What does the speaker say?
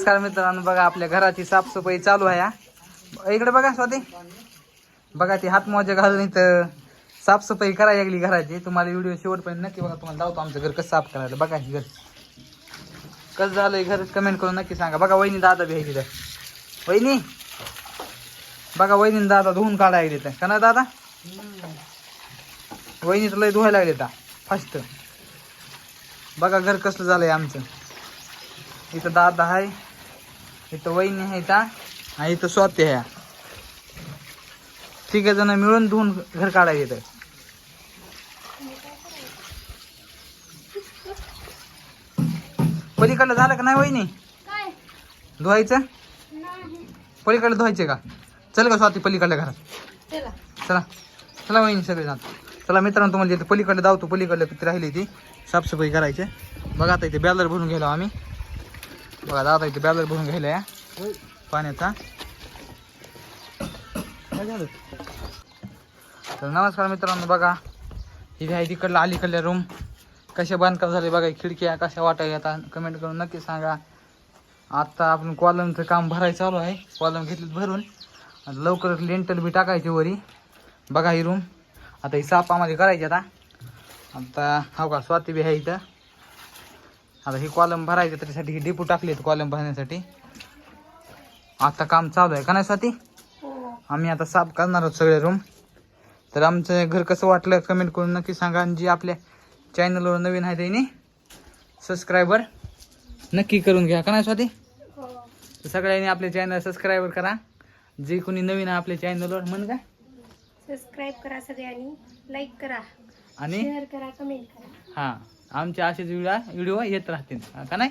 नमस्कार मित्रांनो बघा आपल्या घराची साफसफाई चालू आहे इकडे बघा स्वाती. बघा ती हात मोजा घालून इथं साफसफाई करायला लागली घराची. तुम्हाला व्हिडिओ शेवटपर्यंत नक्की बघा तुम्हाला लावतो आमचं घर कसं साफ करायला बघा घर. कसं झालंय घर कमेंट करून नक्की सांगा. बघा वहिनी दादा बी आहे तिथं. वहिनी बघा वहिनी दादा धुवून काढायला तिथं का ना दादा? वहिनी तर लय धुवायला लागले फास्ट बघा घर कसलं झालंय आमचं. इथं दादा आहे. इथं वहिनी आहे इथं आणि इथं स्वाती आहे. तिघ जण मिळून धुवून घर काढायचं इथं पलीकडलं झालं का नाही वहिनी? धुवायचं? पलीकडलं धुवायचे का? चल का स्वाती पलीकडल्या घरात. चला. चला. वहिनी सगळे जात चला मित्रांनो तुम्हाला इथे पलीकडे धावतो पलीकडे किती राहिली ती. साफसफाई करायची. बघा आता इथे बॅलर भरून गेलो आम्ही. बघा दादा इथे बॅलर भरून घ्यायला पाण्याचा? तर नमस्कार मित्रांनो बघा. इथे आहे तिकडला अलीकडल्या रूम कसे बांधकाम झाले बघा खिडक्या कशा वाटाय आता कमेंट करून नक्की सांगा. आता आपण कॉलमचं काम भरायचं चालू आहे. कॉलम घेतलीत भरून. आणि लवकरच लेंटल बी टाकायची वरी. बघा ही रूम आता ही आम्हाला करायची आता. आता हो का स्वाती बी आहे इथं. आता ही कॉलम भरायचं त्याच्यासाठी ही डिपू टाकली कॉलम भरण्यासाठी. आता काम चालू आहे का नाही स्वाती? हो. आम्ही आता साफ करणार आहोत सगळे रूम तर आमचं घर कसं वाटलं कमेंट करून नक्की सांगा. आणि जी आपल्या चॅनलवर नवीन आहे त्यांनी सबस्क्रायबर नक्की करून घ्या. का नाही स्वाती? हो. तर सगळ्यांनी आपले चॅनल सबस्क्राईबर करा. जे कोणी नवीन आहे आपल्या चॅनलवर म्हण का? सबस्क्राईब करा सगळ्यांनी. लाईक करा. आणि? शेअर करा कमेंट करा. हां. आमचे असेच व्हिडिओ व्हिडिओ येत राहतील. का नाही?